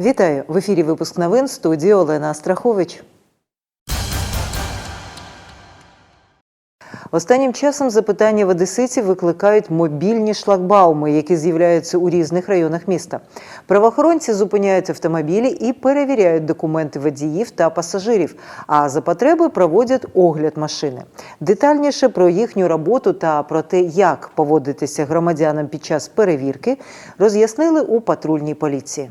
Вітаю в ефірі. Випуск новин студії Олена Астрахович. Останнім часом запитання в одеситів викликають мобільні шлагбауми, які з'являються у різних районах міста. Правоохоронці зупиняють автомобілі і перевіряють документи водіїв та пасажирів. А за потреби проводять огляд машини. Детальніше про їхню роботу та про те, як поводитися громадянам під час перевірки, роз'яснили у патрульній поліції.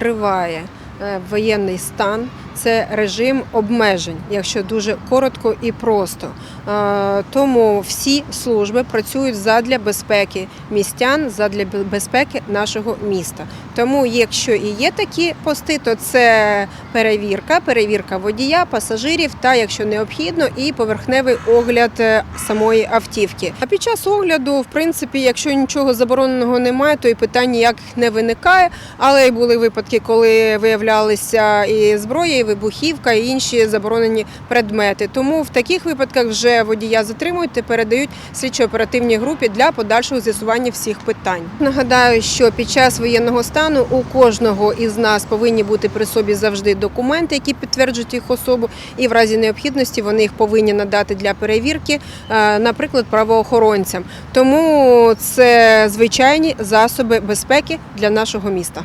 Триває е, воєнний стан. Це режим обмежень, якщо дуже коротко і просто. Е, Тому всі служби працюють задля безпеки містян, задля безпеки нашого міста. Тому, якщо і є такі пости, то це перевірка, перевірка водія, пасажирів та, якщо необхідно, і поверхневий огляд е, самої автівки. А під час огляду, в принципі, якщо нічого забороненого немає, то і питань ніяких не виникає. Але були випадки, коли виявлялися і зброя, і вибухівка, і інші заборонені предмети. Тому в таких випадках вже водія затримують та передають слідчо-оперативній групі для подальшого з'ясування всіх питань. Нагадаю, що під час воєнного стану у кожного із нас повинні бути при собі завжди документи, які підтверджують їх особу, і в разі необхідності вони їх повинні надати для перевірки, е, наприклад, правоохоронцям. Тому це звичайні засоби безпеки для нашого міста.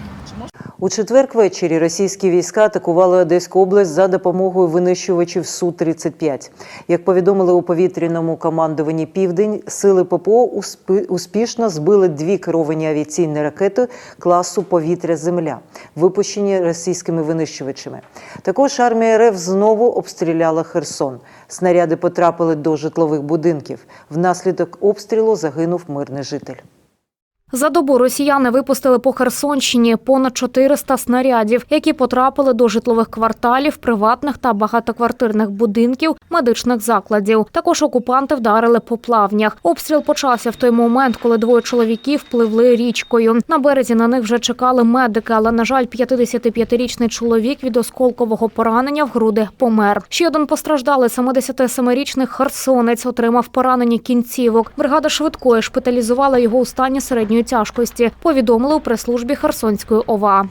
У четвер ввечері російські війська атакували Одеську область за допомогою винищувачів Су-35. Як повідомили у повітряному командуванні Південь, сили ППО успі- успішно збили дві керовані авіаційні ракети класу повітря-земля, випущені російськими винищувачами. Також армія РФ знову обстріляла Херсон. Снаряди потрапили до житлових будинків. Внаслідок обстрілу загинув мирний житель. За добу росіяни випустили по Херсонщині понад 400 снарядів, які потрапили до житлових кварталів, приватних та багатоквартирних будинків, медичних закладів. Також окупанти вдарили по плавнях. Обстріл почався в той момент, коли двоє чоловіків пливли річкою. На березі на них вже чекали медики, але на жаль, 55-річний чоловік від осколкового поранення в груди помер. Ще один постраждалий 77-річний херсонець отримав поранення кінцівок. Бригада швидкої шпиталізувала його у стані середньої тяжкості. Повідомили у прес-службі Херсонської ОВА.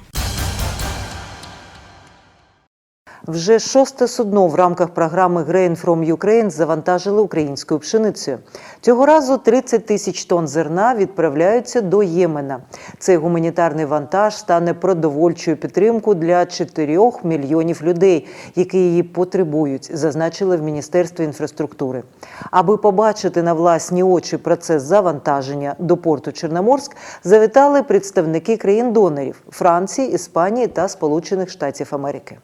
Вже шосте судно в рамках програми Grain from Ukraine завантажили українською пшеницею. Цього разу 30 тисяч тонн зерна відправляються до Ємена. Цей гуманітарний вантаж стане продовольчою підтримкою для 4 мільйонів людей, які її потребують, зазначили в Міністерстві інфраструктури. Аби побачити на власні очі процес завантаження до порту Чорноморськ, завітали представники країн-донорів Франції, Іспанії та Сполучених Штатів Америки.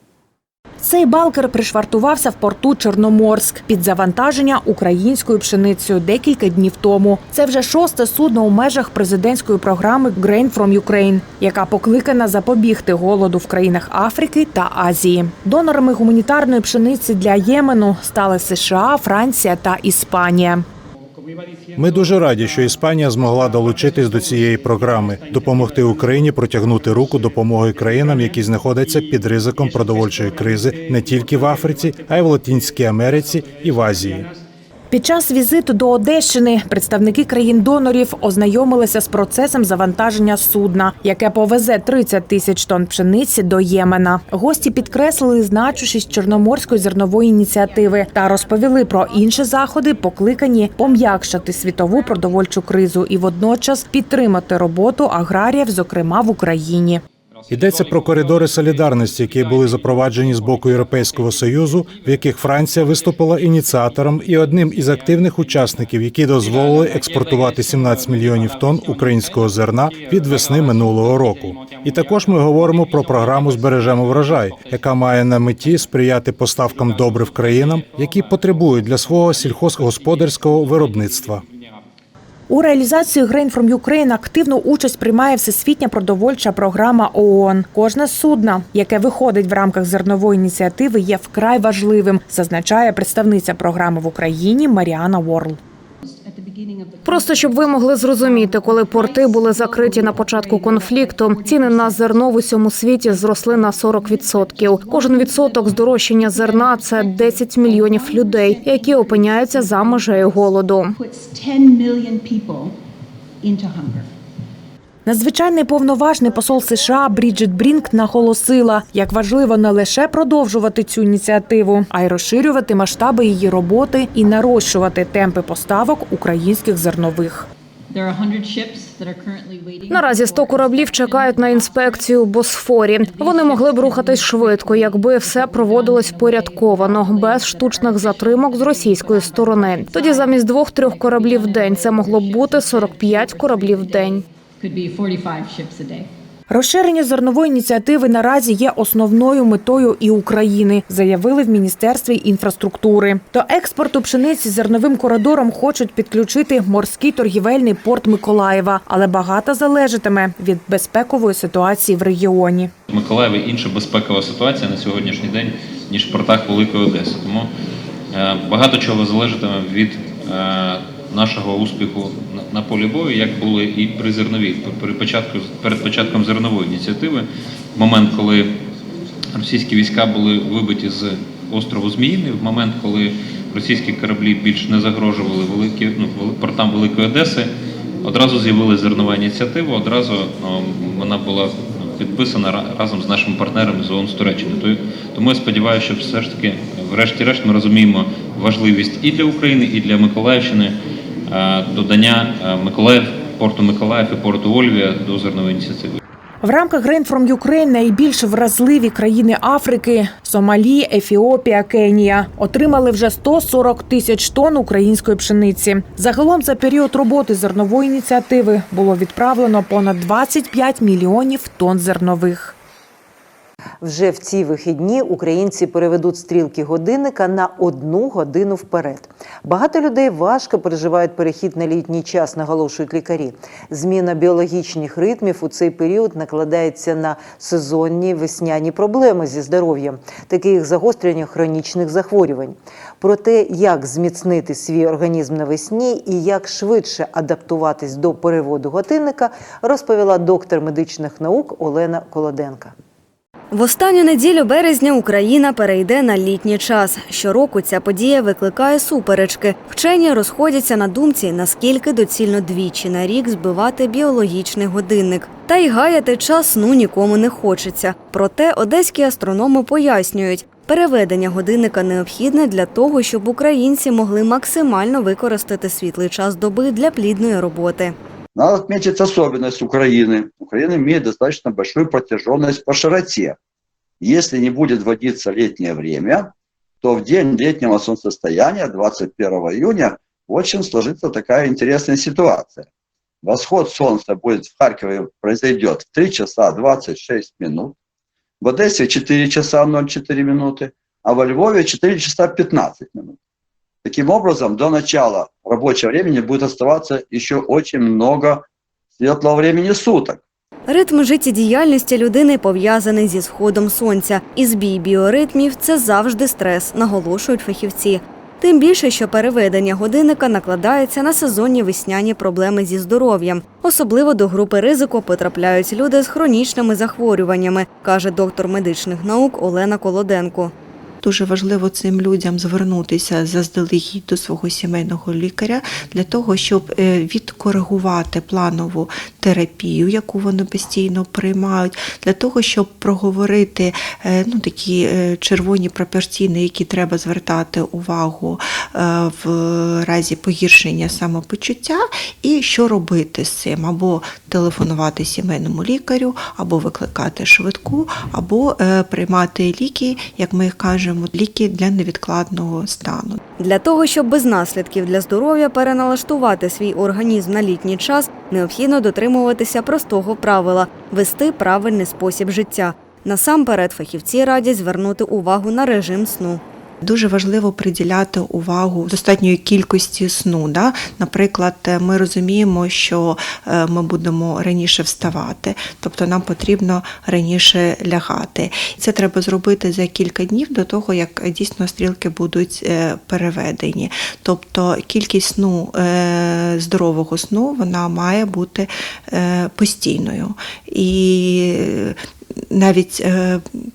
Цей балкер пришвартувався в порту Чорноморськ під завантаження українською пшеницею декілька днів тому. Це вже шосте судно у межах президентської програми Grain from Ukraine, яка покликана запобігти голоду в країнах Африки та Азії. Донорами гуманітарної пшениці для Ємену стали США, Франція та Іспанія. Ми дуже раді, що Іспанія змогла долучитись до цієї програми, допомогти Україні протягнути руку допомоги країнам, які знаходяться під ризиком продовольчої кризи не тільки в Африці, а й в Латинській Америці і в Азії. Під час візиту до Одещини представники країн-донорів ознайомилися з процесом завантаження судна, яке повезе 30 тисяч тонн пшениці до Ємена. Гості підкреслили значущість чорноморської зернової ініціативи та розповіли про інші заходи, покликані пом'якшити світову продовольчу кризу і водночас підтримати роботу аграріїв, зокрема в Україні. Йдеться про коридори солідарності, які були запроваджені з боку Європейського союзу, в яких Франція виступила ініціатором і одним із активних учасників, які дозволили експортувати 17 мільйонів тонн українського зерна від весни минулого року. І також ми говоримо про програму Збережемо врожай, яка має на меті сприяти поставкам добрив країнам, які потребують для свого сільхозгосподарського виробництва. У реалізації Grain from Ukraine активну участь приймає всесвітня продовольча програма ООН. Кожне судно, яке виходить в рамках зернової ініціативи, є вкрай важливим, зазначає представниця програми в Україні Маріана Ворл. Просто щоб ви могли зрозуміти, коли порти були закриті на початку конфлікту, ціни на зерно в усьому світі зросли на 40%. Кожен відсоток здорожчання зерна це 10 мільйонів людей, які опиняються за межею голоду. Надзвичайний повноважний посол США Бріджит Брінк наголосила, як важливо не лише продовжувати цю ініціативу, а й розширювати масштаби її роботи і нарощувати темпи поставок українських зернових. There are 100 ships that are currently waiting. Наразі 100 кораблів чекають на інспекцію у Босфорі. Вони могли б рухатись швидко, якби все проводилось порядковано, без штучних затримок з російської сторони. Тоді замість двох-трьох кораблів в день це могло б бути 45 кораблів в день. Could be 45 ships a day. Розширення зернової ініціативи наразі є основною метою і України, заявили в міністерстві інфраструктури. До експорту пшениці зерновим коридором хочуть підключити морський торгівельний порт Миколаєва, але багато залежатиме від безпекової ситуації в регіоні. В Миколаєві інша безпекова ситуація на сьогоднішній день, ніж в портах Великої Одеси. Тому е, багато чого залежатиме від е, нашого успіху на- полі бою, як було і при зерновій, при початку перед початком зернової ініціативи, в момент, коли російські війська були вибиті з острову Зміїний, в момент, коли російські кораблі більш не загрожували великі, ну, портам Великої Одеси, одразу з'явилася зернова ініціатива, одразу ну, вона була ну, підписана разом з нашими партнерами з ООН з Туреччини. Тому я сподіваюся, що все ж таки, врешті-решт, ми розуміємо важливість і для України, і для Миколаївщини додання е, Миколаїв, порту Миколаїв і порту Ольвія до зернової ініціативи. В рамках Grain from Ukraine найбільш вразливі країни Африки Сомалі, Ефіопія, Кенія отримали вже 140 тисяч тонн української пшениці. Загалом за період роботи зернової ініціативи було відправлено понад 25 мільйонів тонн зернових. Вже в ці вихідні українці переведуть стрілки годинника на одну годину вперед. Багато людей важко переживають перехід на літній час, наголошують лікарі. Зміна біологічних ритмів у цей період накладається на сезонні весняні проблеми зі здоров'ям, такі як загострення хронічних захворювань. Про те, як зміцнити свій організм навесні і як швидше адаптуватись до переводу годинника, розповіла доктор медичних наук Олена Колоденка. В останню неділю березня Україна перейде на літній час. Щороку ця подія викликає суперечки. Вчені розходяться на думці, наскільки доцільно двічі на рік збивати біологічний годинник. Та й гаяти час сну нікому не хочеться. Проте одеські астрономи пояснюють, переведення годинника необхідне для того, щоб українці могли максимально використати світлий час доби для плідної роботи. Надо отметить особенность Украины. Украина имеет достаточно большую протяженность по широте. Если не будет вводиться летнее время, то в день летнего солнцестояния, 21 июня, очень сложится такая интересная ситуация. Восход солнца будет в Харькове произойдет в 3 часа 26 минут, в Одессе 4 часа 04 минуты, а во Львове 4 часа 15 минут. Таким образом, до начала рабочего времени будет оставаться еще очень много светлого времени суток. Ритм життєдіяльності людини пов'язаний зі сходом сонця, і збій біоритмів це завжди стрес, наголошують фахівці. Тим більше, що переведення годинника накладається на сезонні весняні проблеми зі здоров'ям. Особливо до групи ризику потрапляють люди з хронічними захворюваннями, каже доктор медичних наук Олена Колоденко. Дуже важливо цим людям звернутися заздалегідь до свого сімейного лікаря для того, щоб е, відкоригувати планову терапію, яку вони постійно приймають, для того, щоб проговорити е, ну, такі е, червоні прапорці, на які треба звертати увагу в разі погіршення самопочуття, і що робити з цим, або телефонувати сімейному лікарю, або викликати швидку, або приймати ліки, як ми їх кажемо, ліки для невідкладного стану. Для того, щоб без наслідків для здоров'я переналаштувати свій організм на літній час, необхідно дотримуватися простого правила вести правильний спосіб життя. Насамперед, фахівці радять звернути увагу на режим сну. Дуже важливо приділяти увагу достатньої кількості сну. Да? Наприклад, е, ми розуміємо, що е, ми будемо раніше вставати, тобто нам потрібно раніше лягати. Це треба зробити за кілька днів до того, як е, дійсно стрілки будуть переведені. Тобто кількість сну здорового сну вона має бути постійною. І навіть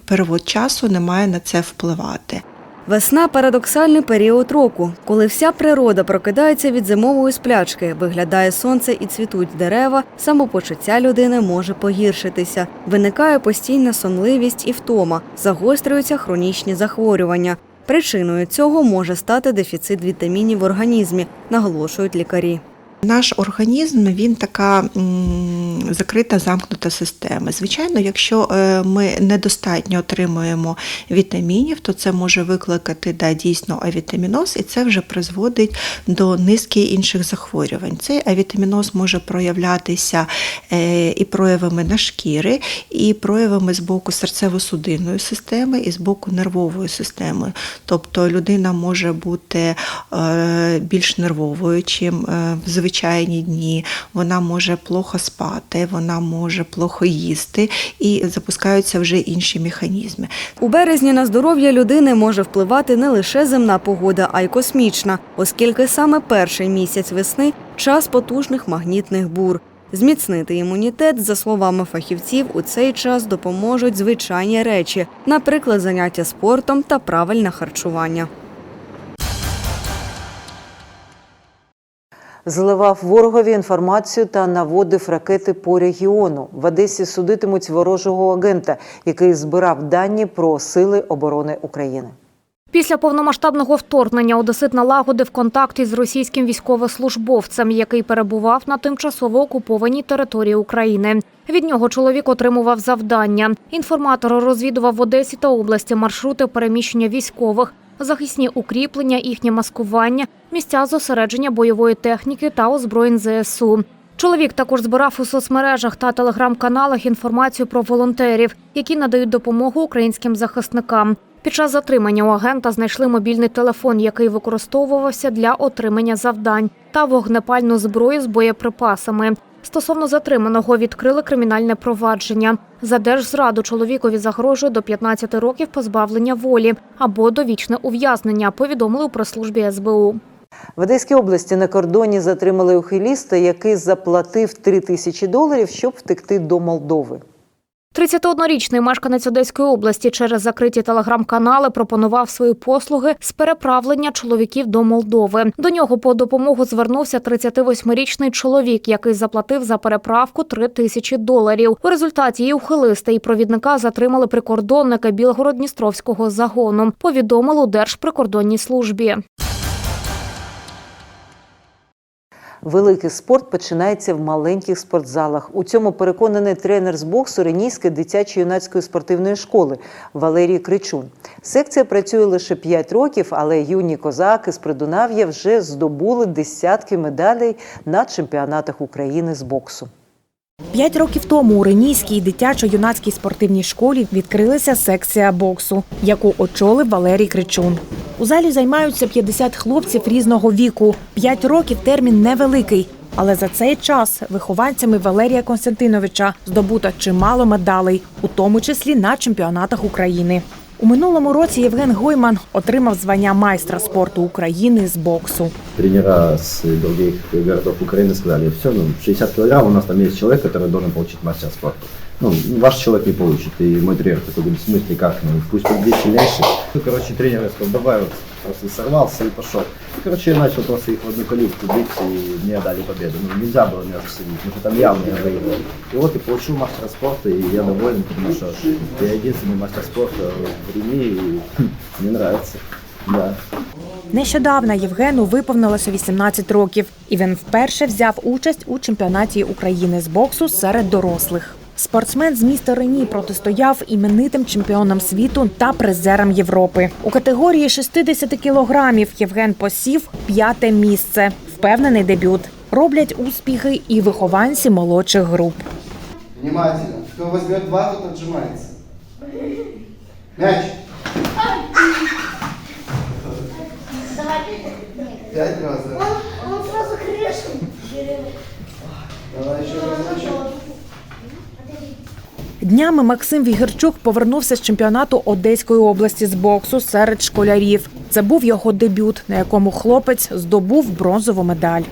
перевод часу не має на це впливати. Весна парадоксальний період року, коли вся природа прокидається від зимової сплячки, виглядає сонце і цвітуть дерева, самопочуття людини може погіршитися. Виникає постійна сонливість і втома, загострюються хронічні захворювання. Причиною цього може стати дефіцит вітамінів в організмі, наголошують лікарі. Наш організм він така закрита замкнута система. Звичайно, якщо е, ми недостатньо отримуємо вітамінів, то це може викликати да, дійсно авітаміноз, і це вже призводить до низки інших захворювань. Цей авітаміноз може проявлятися е, і проявами на шкіри, і проявами з боку серцево-судинної системи, і з боку нервової системи. Тобто людина може бути е, більш нервовою, чим е, в звичайні дні. Вона може плохо спати, вона може плохо їсти, і запускаються вже інші механізми. У березні на здоров'я людини може впливати не лише земна погода, а й космічна, оскільки саме перший місяць весни час потужних магнітних бур. Зміцнити імунітет, за словами фахівців, у цей час допоможуть звичайні речі, наприклад, заняття спортом та правильне харчування. Зливав ворогові інформацію та наводив ракети по регіону. В Одесі судитимуть ворожого агента, який збирав дані про сили оборони України. Після повномасштабного вторгнення Одесит налагодив контакти з російським військовослужбовцем, який перебував на тимчасово окупованій території України. Від нього чоловік отримував завдання. Інформатор розвідував в Одесі та області маршрути переміщення військових, захисні укріплення, їхнє маскування, місця зосередження бойової техніки та озброєнь ЗСУ. Чоловік також збирав у соцмережах та телеграм-каналах інформацію про волонтерів, які надають допомогу українським захисникам. Під час затримання у агента знайшли мобільний телефон, який використовувався для отримання завдань, та вогнепальну зброю з боєприпасами. Стосовно затриманого відкрили кримінальне провадження. За держзраду чоловікові загрожує до 15 років позбавлення волі або довічне ув'язнення. Повідомили у прес-службі СБУ. В Одеській області на кордоні затримали ухиліста, який заплатив 3 тисячі доларів, щоб втекти до Молдови. 31-річний мешканець Одеської області через закриті телеграм-канали пропонував свої послуги з переправлення чоловіків до Молдови. До нього по допомогу звернувся 38-річний чоловік, який заплатив за переправку 3 тисячі доларів. У результаті і ухилиста, і провідника затримали прикордонники Білгород-Дністровського загону. Повідомили у Держприкордонній службі. Великий спорт починається в маленьких спортзалах. У цьому переконаний тренер з боксу Ренійської дитячо-юнацької спортивної школи Валерій Кричун. Секція працює лише 5 років, але юні козаки з Придунав'я вже здобули десятки медалей на чемпіонатах України з боксу. П'ять років тому у Ренійській дитячо-юнацькій спортивній школі відкрилася секція боксу, яку очолив Валерій Кричун. У залі займаються 50 хлопців різного віку. П'ять років термін невеликий. Але за цей час вихованцями Валерія Константиновича здобуто чимало медалей, у тому числі на чемпіонатах України. У минулому році Євген Гойман отримав звання майстра спорту України з боксу. тренера з других городов України сказали, все, ну, 60 кг у нас там є чоловік, який має отримати мастер спорта Ну, ваш человек не получит. И мой тренер такой говорит, в смысле, как? Ну, пусть победит сильнейший. Ну, короче, тренер сказал, давай, вот, просто сорвался и пошел. И, короче, я начал просто их в одну колючку бить, и мне дали победу. Ну, нельзя было меня засудить, потому что там явно я выиграл. И вот и получил мастера спорта, и я доволен, потому что я единственный мастер спорта в Риме, и мне нравится. Да. Нещодавно Євгену виповнилося 18 років, і він вперше взяв участь у чемпіонаті України з боксу серед дорослих. Спортсмен з міста Рені протистояв іменитим чемпіонам світу та призерам Європи. У категорії 60 кілограмів Євген посів п'яте місце. Впевнений дебют. Роблять успіхи і вихованці молодших груп. Внимательно. Кто возьмет два, тот отжимается. Мяч. Пять раз. да. Он сразу крышу. Давай еще разочек. Днями Максим Вігерчук повернувся з чемпіонату Одеської області з боксу серед школярів. Це був його дебют, на якому хлопець здобув бронзову медаль.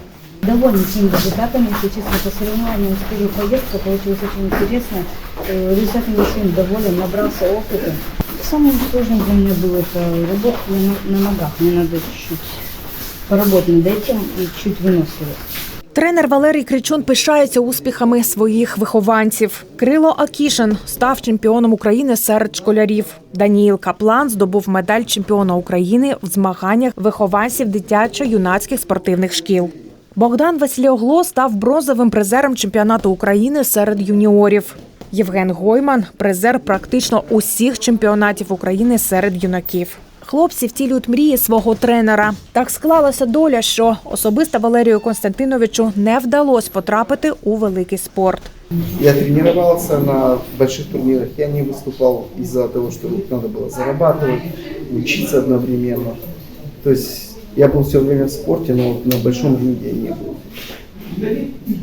Довольны теми результатами, если честно, по соревнованиям с поездка получилась очень интересно. Э, Результатами очень доволен, набрался опыта. самое сложное для меня было это работа на, на ногах. Мне надо чуть-чуть поработать над этим и чуть выносливость. Тренер Валерій Кричун пишається успіхами своїх вихованців. Крило Акішин став чемпіоном України серед школярів. Даніїл Каплан здобув медаль чемпіона України в змаганнях вихованців дитячо-юнацьких спортивних шкіл. Богдан Васильогло став бронзовим призером чемпіонату України серед юніорів. Євген Гойман призер практично усіх чемпіонатів України серед юнаків Хлопці втілюють мрії свого тренера. Так склалася доля, що особисто Валерію Константиновичу не вдалося потрапити у великий спорт. Я тренировался на больших турнирах, я не выступал из-за того, что надо было зарабатывать, учиться одновременно. То есть я был все время в спорте, но вот на большом ринге я не был.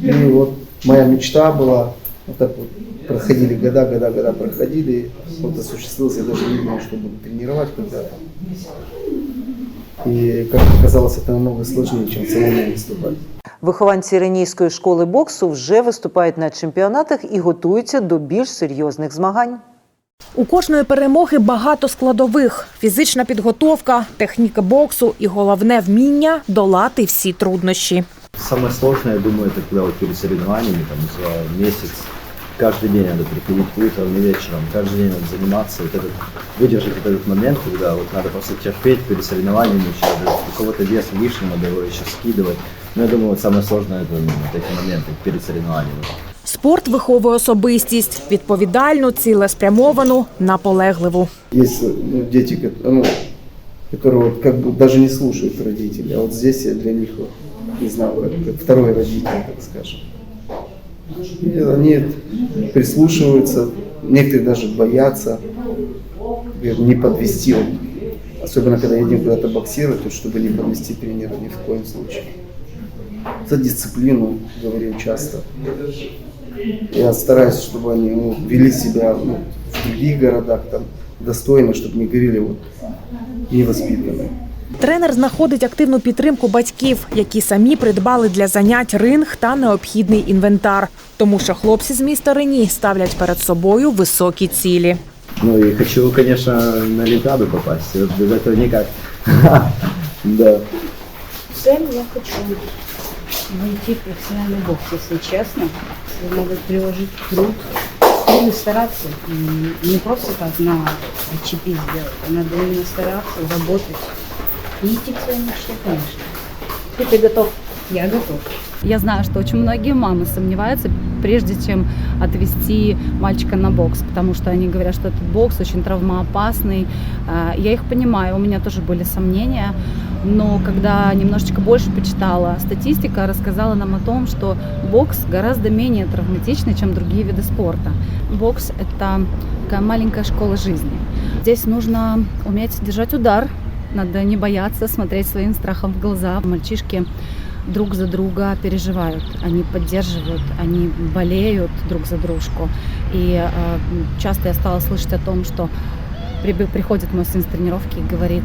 И вот моя мечта была, вот так вот проходили года, года, года проходили, вот осуществилось, я даже не думал, что буду тренировать когда-то. И как оказалось, это намного сложнее, чем самому выступать. Вихованці Ренійської школи боксу вже виступають на чемпіонатах і готуються до більш серйозних змагань. У кожної перемоги багато складових: фізична підготовка, техніка боксу і головне вміння долати всі труднощі. Самое сложное, я думаю, это когда вот перед соревнованиями, там, за месяц, каждый день надо приходить утром и вечером, каждый день надо заниматься, вот этот, выдержать вот этот момент, когда вот надо просто терпеть перед соревнованиями, еще даже у кого-то вес лишний, надо его еще скидывать. Но я думаю, вот самое сложное это именно вот эти моменты перед соревнованиями. Спорт виховує особистість відповідальну, цілеспрямовану, наполегливу. Есть ну, дети, ко- ну, которые вот как бы даже не слушают родителей, а вот здесь я для них, вот, не знаю, как, как второй родитель, так скажем. Они прислушиваются, некоторые даже боятся не подвести, особенно когда едем куда-то боксировать, чтобы не подвести тренера ни в коем случае. За дисциплину говорим часто. Я стараюсь, чтобы они ну, вели себя ну, в других городах там достойно, чтобы не говорили вот невоспитанные. Тренер знаходить активну підтримку батьків, які самі придбали для занять ринг та необхідний інвентар. Тому що хлопці з міста Рені ставлять перед собою високі цілі. Ну и хочу, конечно, на Олимпиаду попасть, вот без этого никак. Да. Цель я хочу войти в профессиональный бокс, если честно. Надо приложить труд, сильно стараться. Не просто так на чипи сделать, а надо именно стараться, работать. И идти к своей мечте, конечно. И ты готов? Я готов. Я знаю, что очень многие мамы сомневаются, прежде чем отвести мальчика на бокс, потому что они говорят, что этот бокс очень травмоопасный. А, Я их понимаю, у меня тоже были сомнения, но когда немножечко больше почитала, статистика рассказала нам о том, что бокс гораздо менее травматичный, чем другие виды спорта. Бокс – это такая маленькая школа жизни. Здесь нужно уметь держать удар, надо не бояться смотреть своим страхом в глаза. Мальчишки друг за друга переживают, они поддерживают, они болеют друг за дружку. И э, часто я стала слышать о том, что приби- приходит мой сын с тренировки и говорит,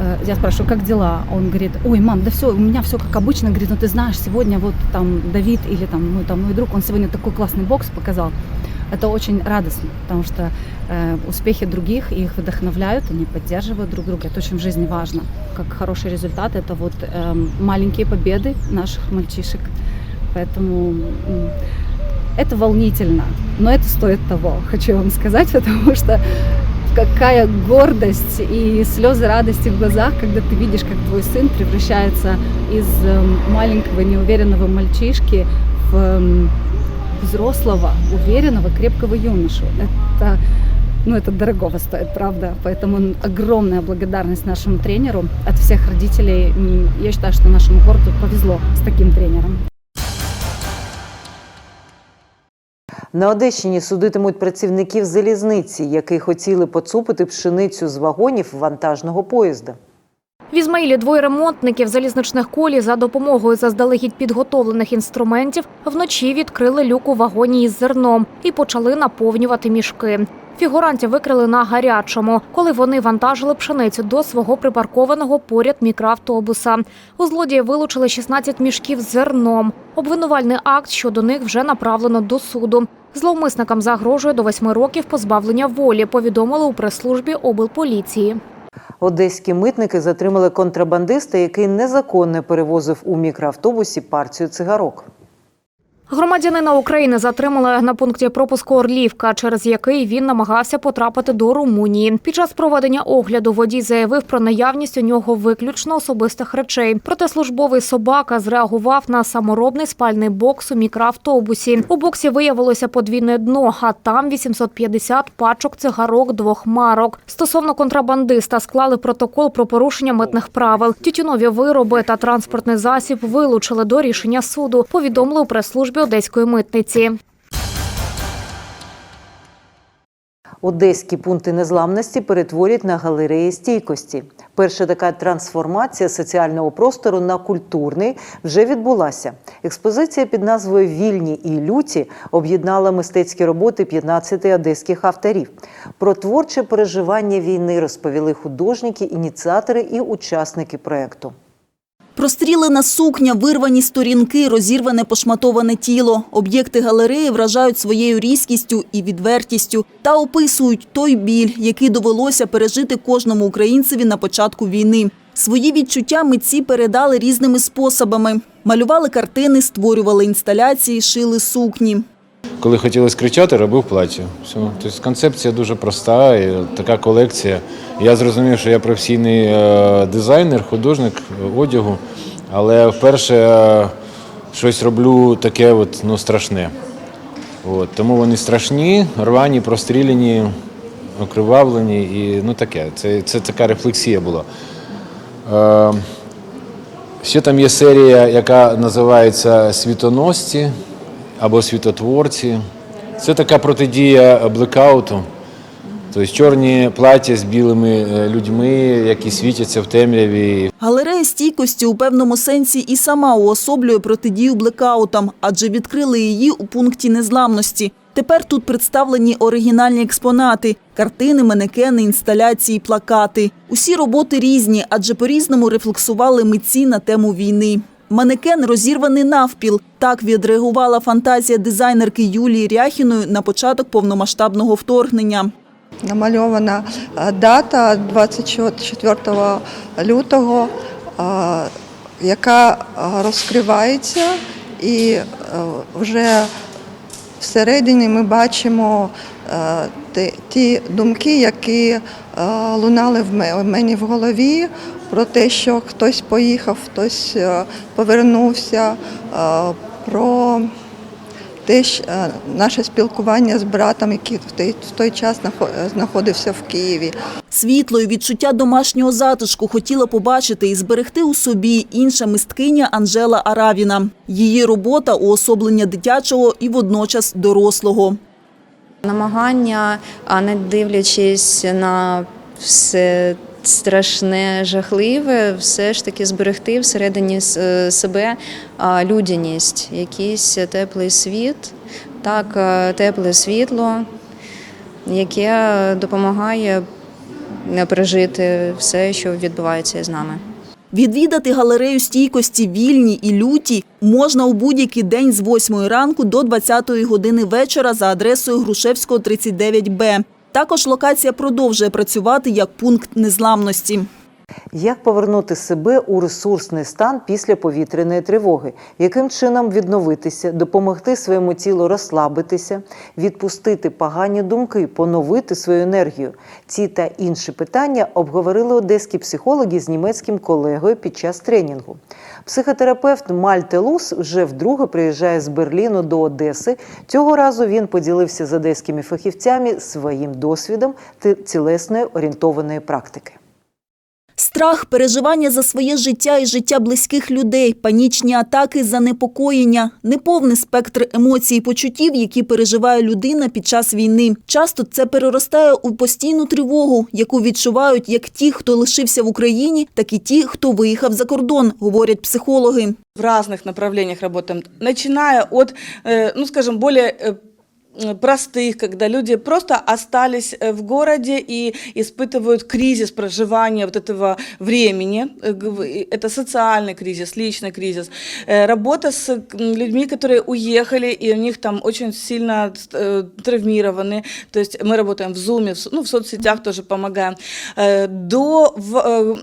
э, я спрашиваю, как дела? Он говорит, ой, мам, да все, у меня все как обычно. Говорит, ну ты знаешь, сегодня вот там Давид или там мой, там мой друг, он сегодня такой классный бокс показал. Это очень радостно, потому что э, успехи других их вдохновляют, они поддерживают друг друга. Это очень в жизни важно. Как хороший результат, это вот эм, маленькие победы наших мальчишек. Поэтому м, это волнительно, но это стоит того, хочу вам сказать, потому что какая гордость и слезы радости в глазах, когда ты видишь, как твой сын превращается из эм, маленького неуверенного мальчишки в эм, взрослого, уверенного, крепкого юношу. Это, ну, это дорогого стоит, правда. Поэтому огромная благодарность нашему тренеру от всех родителей. М, Я считаю, что нашему городу повезло с таким тренером. На Одещині судитимуть працівників залізниці, які хотіли поцупити пшеницю з вагонів вантажного поїзда. В Ізмаїлі двоє ремонтників залізничних колій за допомогою заздалегідь підготовлених інструментів вночі відкрили люк у вагоні із зерном і почали наповнювати мішки. Фігурантів викрили на гарячому, коли вони вантажили пшеницю до свого припаркованого поряд мікроавтобуса. У злодії вилучили 16 мішків з зерном. Обвинувальний акт щодо них вже направлено до суду. Зловмисникам загрожує до восьми років позбавлення волі. Повідомили у прес-службі облполіції. Одеські митники затримали контрабандиста, який незаконно перевозив у мікроавтобусі партію цигарок. Громадянина України затримали на пункті пропуску Орлівка, через який він намагався потрапити до Румунії. Під час проведення огляду водій заявив про наявність у нього виключно особистих речей. Проте службовий собака зреагував на саморобний спальний бокс у мікроавтобусі. У боксі виявилося подвійне дно, а там 850 пачок цигарок двох марок. Стосовно контрабандиста склали протокол про порушення митних правил. Тютюнові вироби та транспортний засіб вилучили до рішення суду. Повідомили у прес-службі одеської митниці. Одеські пункти незламності перетворять на галереї стійкості. Перша така трансформація соціального простору на культурний вже відбулася. Експозиція під назвою Вільні і люті об'єднала мистецькі роботи 15 одеських авторів. Про творче переживання війни розповіли художники, ініціатори і учасники проекту. Прострілена сукня, вирвані сторінки, розірване пошматоване тіло. Об'єкти галереї вражають своєю різкістю і відвертістю та описують той біль, який довелося пережити кожному українцеві на початку війни. Свої відчуття митці передали різними способами. Малювали картини, створювали інсталяції, шили сукні. Коли хотілося кричати, робив плаття. Все. Тобто концепція дуже проста, і така колекція. Я зрозумів, що я професійний е, дизайнер, художник одягу, але вперше е, щось роблю таке от, ну, страшне. От. Тому вони страшні, рвані, простріляні, окривавлені і ну таке. Це, це така рефлексія була. Е, ще там є серія, яка називається Світоносці або світотворці. Це така протидія блекауту. Тобто чорні плаття з білими е, людьми, які світяться в темряві. Галерея стійкості у певному сенсі і сама уособлює протидію блекаутам, адже відкрили її у пункті незламності. Тепер тут представлені оригінальні експонати – картини, манекени, інсталяції, плакати. Усі роботи різні, адже по-різному рефлексували митці на тему війни. Манекен розірваний навпіл. Так відреагувала фантазія дизайнерки Юлії Ряхіної на початок повномасштабного вторгнення. Намальована е, дата 24 лютого, е, яка е, розкривається, і вже всередині ми бачимо ті- думки, які лунали в мені в голові про те, що хтось поїхав, хтось повернувся, про те, що, е, наше спілкування з братом, який в той, час нахо- знаходився в Києві. Світло і відчуття домашнього затишку хотіла побачити і зберегти у собі інша мисткиня Анжела Аравіна. Її робота – уособлення дитячого і водночас дорослого. Намагання, а не дивлячись на все страшне, жахливе, все ж таки зберегти всередині е, себе людяність, якийсь теплий світ, так, е, тепле світло, яке допомагає е, пережити все, що відбувається з нами. Відвідати галерею стійкості вільні і люті можна у будь-який день з 8 ранку до 20 години вечора за адресою Грушевського 39Б. Також локація продовжує працювати як пункт незламності. Як повернути себе у ресурсний стан після повітряної тривоги? Яким чином відновитися, допомогти своєму тілу розслабитися, відпустити погані думки, поновити свою енергію? Ці та інші питання обговорили одеські психологи з німецьким колегою під час тренінгу. Психотерапевт Мальте Лус вже вдруге приїжджає з Берліну до Одеси. Цього разу він поділився з одеськими фахівцями своїм досвідом цілесної орієнтованої практики. Страх, переживання за своє життя і життя близьких людей, панічні атаки, занепокоєння, неповний спектр емоцій і почуттів, які переживає людина під час війни. Часто це переростає у постійну тривогу, яку відчувають як ті, хто лишився в Україні, так і ті, хто виїхав за кордон, говорять психологи. в разных направлениях работаем, начиная от, э, ну скажем, более э, м, простых, когда люди просто остались э, в городе и испытывают кризис проживания вот этого времени. Э, г- и Это социальный кризис, личный кризис. Э, Работа с м, людьми, которые уехали, и у них там очень сильно э, травмированы. То есть мы работаем в Zoom, в со- ну, в соцсетях тоже помогаем. Э, До в- э,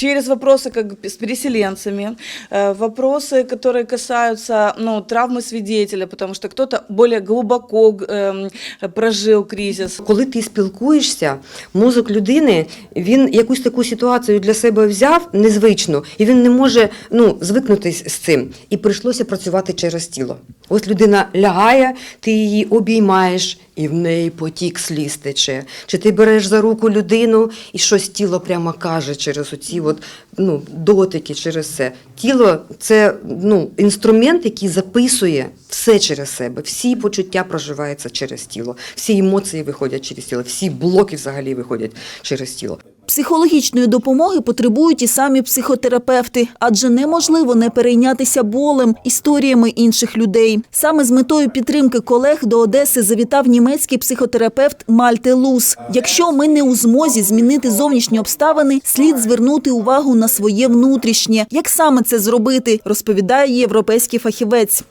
через вопросы как бы с переселенцами, э, вопросы, которые касаются ну, травмы свидетеля, потому что кто-то более глубоко эм, прожил кризис. Коли ти спілкуєшся, мозок людини він якусь таку ситуацію для себе взяв незвичну, і він не може ну, звикнутись з цим. І прийшлося працювати через тіло. Ось людина лягає, ти її обіймаєш, і в неї потік сліз тече. Чи ти береш за руку людину, і щось тіло прямо каже через оці от, ну, дотики, через це. Тіло це ну, інструмент, який записує все через себе. Всі почуття проживаються через тіло, всі емоції виходять через тіло, всі блоки взагалі виходять через тіло. Психологічної допомоги потребують і самі психотерапевти, адже неможливо не перейнятися болем, історіями інших людей. Саме з метою підтримки колег до Одеси завітав німецький психотерапевт Мальте Лус. Якщо ми не у змозі змінити зовнішні обставини, слід звернути увагу на своє внутрішнє. Як саме це зробити, розповідає європейський фахівець.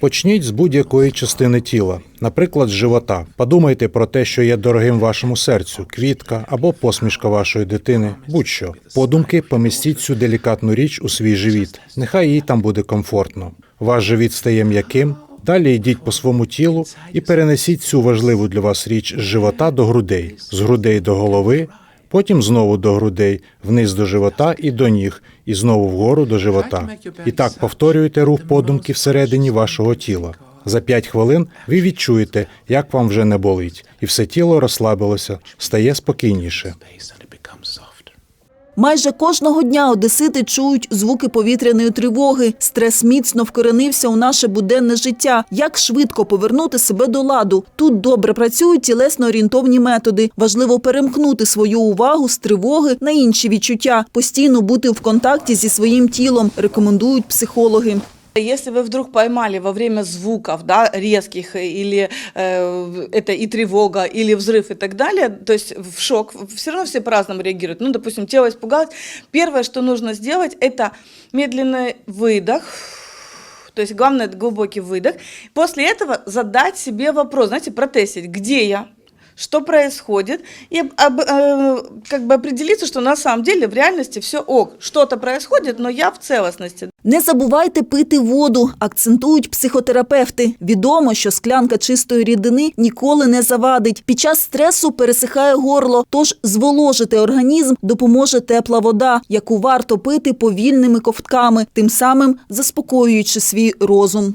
Почніть з будь-якої частини тіла, наприклад, з живота. Подумайте про те, що є дорогим вашому серцю, квітка або посмішка вашої дитини, будь-що. Подумки помістіть цю делікатну річ у свій живіт. Нехай їй там буде комфортно. Ваш живіт стає м'яким. Далі йдіть по своєму тілу і перенесіть цю важливу для вас річ з живота до грудей, з грудей до голови, потім знову до грудей, вниз до живота і до ніг, і знову вгору до живота. І так повторюйте рух подумки всередині вашого тіла. За 5 хвилин ви відчуєте, як вам вже не болить, і все тіло розслабилося, стає спокійніше. Майже кожного дня одесити чують звуки повітряної тривоги. Стрес міцно вкоренився у наше буденне життя. Як швидко повернути себе до ладу? Тут добре працюють тілесно-орієнтовні методи. Важливо перемкнути свою увагу з тривоги на інші відчуття, постійно бути в контакті зі своїм тілом, рекомендують психологи. Если вы вдруг поймали во время звуков, да, резких, или э, это и тревога, или взрыв и так далее, то есть в шок, все равно все по-разному реагируют. Ну, допустим, тело испугалось. Первое, что нужно сделать, это медленный выдох, то есть главное это глубокий выдох. После этого задать себе вопрос, знаете, протестить, где я, что происходит, и об- э, как бы определиться, что на самом деле в реальности все ок, что-то происходит, но я в целостности. Не забувайте пити воду, акцентують психотерапевти. Відомо, що склянка чистої рідини ніколи не завадить. Під час стресу пересихає горло, тож зволожити організм допоможе тепла вода, яку варто пити повільними ковтками, тим самим заспокоюючи свій розум.